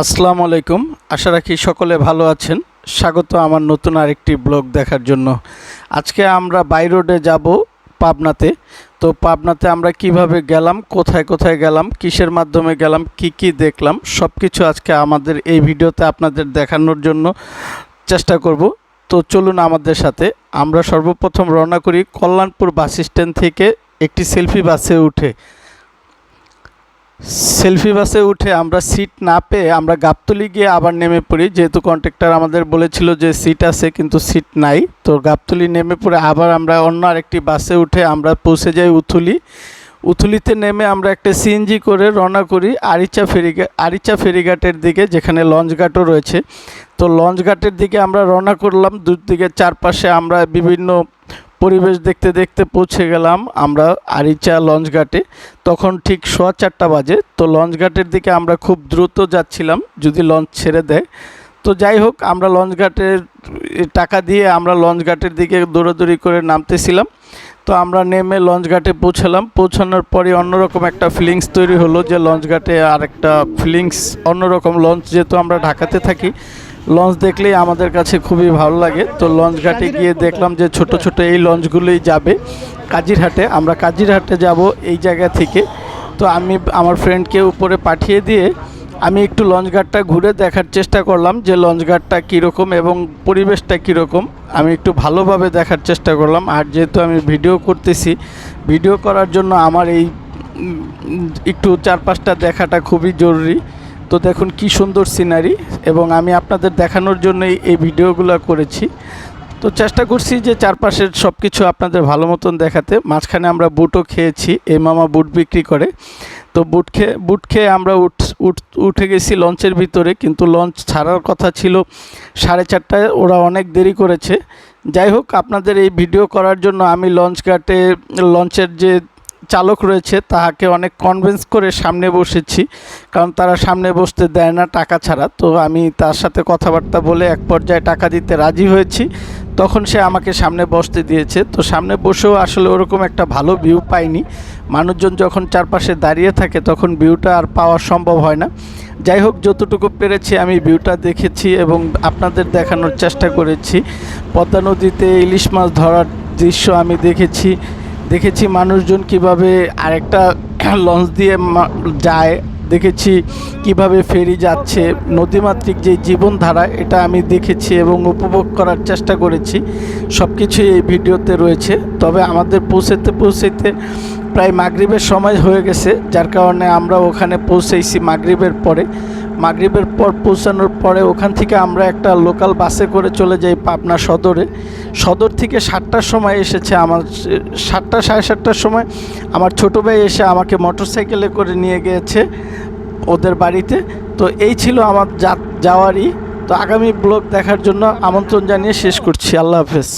আসসালামু আলাইকুম। আশা রাখি সকলে ভালো আছেন। স্বাগত আমার নতুন আরেকটি ব্লগ দেখার জন্য। আজকে আমরা বাই রোডে যাব পাবনাতে। তো পাবনাতে আমরা কীভাবে গেলাম, কোথায় কোথায় গেলাম, কিসের মাধ্যমে গেলাম, কি কি দেখলাম সব কিছু আজকে আমাদের এই ভিডিওতে আপনাদের দেখানোর জন্য চেষ্টা করব। তো চলুন আমাদের সাথে। আমরা সর্বপ্রথম রওনা করি কল্যাণপুর বাস স্ট্যান্ড থেকে একটি সেলফি বাসে উঠে। সেলফি বাসে উঠে আমরা সিট না পেয়ে আমরা গাবতলি গিয়ে আবার নেমে পড়ি। যেহেতু কন্ট্রাক্টর আমাদের বলেছিল যে সিট আছে কিন্তু সিট নাই। তো গাবতলি নেমে পড়ে আবার আমরা অন্য আরেকটি বাসে উঠে আমরা পৌঁছে যাই উথুলি। উথুলিতে নেমে আমরা একটা সিএনজি করে রওনা করি আরিচা ফেরিঘাট আরিচা ফেরিঘাটের দিকে, যেখানে লঞ্চ ঘাটও রয়েছে। তো লঞ্চ ঘাটের দিকে আমরা রওনা করলাম। দুদিকে চারপাশে আমরা বিভিন্ন পরিবেশ দেখতে দেখতে পৌঁছে গেলাম আমরা আরিচা লঞ্চ ঘাটে। তখন ঠিক সোয়া চারটা বাজে। তো লঞ্চ ঘাটের দিকে আমরা খুব দ্রুত যাচ্ছিলাম যদি লঞ্চ ছেড়ে দেয়। তো যাই হোক, আমরা লঞ্চ ঘাটের টাকা দিয়ে আমরা লঞ্চ ঘাটের দিকে দৌড়াদৌড়ি করে নামতেছিলাম। তো আমরা নেমে লঞ্চ ঘাটে পৌঁছালাম। পৌঁছানোর পরে অন্যরকম একটা ফিলিংস তৈরি হলো যে লঞ্চ ঘাটে আরেকটা ফিলিংস অন্যরকম লঞ্চ যেহেতু আমরা ঢাকাতে থাকি। লঞ্চ দেখলেই আমাদের কাছে খুবই ভালো লাগে। তো লঞ্চ ঘাটে গিয়ে দেখলাম যে ছোট ছোট এই লঞ্চগুলোই যাবে কাজিরহাটে। আমরা কাজিরহাটে যাব এই জায়গা থেকে। তো আমি আমার ফ্রেন্ডকে উপরে পাঠিয়ে দিয়ে আমি একটু লঞ্চ ঘাটটা ঘুরে দেখার চেষ্টা করলাম যে লঞ্চ ঘাটটা কীরকম এবং পরিবেশটা কীরকম। আমি একটু ভালোভাবে দেখার চেষ্টা করলাম। আর যেহেতু আমি ভিডিও করতেছি, ভিডিও করার জন্য আমার এই একটু চারপাশটা দেখাটা খুবই জরুরি। তো দেখুন কি সুন্দর সিনারি এবং আমি আপনাদের দেখানোর জন্যই এই ভিডিওগুলো করেছি। তো চেষ্টা করছি যে চারপাশের সব কিছু আপনাদের ভালো মতন দেখাতে। মাঝখানে আমরা বুটও খেয়েছি, এই মামা বুট বিক্রি করে। তো বুট খেয়ে বুট খেয়ে আমরা উঠ, উঠ- উঠে গেছি লঞ্চের ভিতরে, কিন্তু লঞ্চ ছাড়ার কথা ছিল সাড়ে চারটায়, ওরা অনেক দেরি করেছে। যাই হোক, আপনাদের এই ভিডিও করার জন্য আমি লঞ্চ ঘাটে লঞ্চের যে চালক রয়েছে, তাহাকে অনেক কনভিন্স করে সামনে বসেছি। কারণ তারা সামনে বসতে দেয় না টাকা ছাড়া। তো আমি তার সাথে কথাবার্তা বলে এক পর্যায়ে টাকা দিতে রাজি হয়েছি। তখন সে আমাকে সামনে বসতে দিয়েছে। তো সামনে বসেও আসলে ওরকম একটা ভালো ভিউ পাইনি। মানুষজন যখন চারপাশে দাঁড়িয়ে থাকে, তখন ভিউটা আর পাওয়া সম্ভব হয় না। যাই হোক, যতটুকু পেরেছি আমি ভিউটা দেখেছি এবং আপনাদের দেখানোর চেষ্টা করেছি। পদ্মা নদীতে ইলিশ মাছ ধরার দৃশ্য আমি দেখেছি। দেখেছি মানুষজন কীভাবে আরেকটা লঞ্চ দিয়ে যায়। দেখেছি কীভাবে ফেরি যাচ্ছে। নদীমাতৃক যে জীবনধারা, এটা আমি দেখেছি এবং উপভোগ করার চেষ্টা করেছি। সব কিছুই এই ভিডিওতে রয়েছে। তবে আমাদের পৌঁছাতে পৌঁছেতে প্রায় মাগরিবের সময় হয়ে গেছে, যার কারণে আমরা ওখানে পৌঁছেছি মাগরিবের পরে। মাগরিবের পর পৌঁছানোর পরে ওখান থেকে আমরা একটা লোকাল বাসে করে চলে যাই পাবনা সদরে। সদর থেকে সাতটার সময় এসেছে আমার, সাতটা সাড়ে সাতটার সময় আমার ছোটো ভাই এসে আমাকে মোটরসাইকেলে করে নিয়ে গিয়েছে ওদের বাড়িতে। তো এই ছিল আমার যাওয়ারই। তো আগামী ব্লগ দেখার জন্য আমন্ত্রণ জানিয়ে শেষ করছি। আল্লাহ হাফেজ।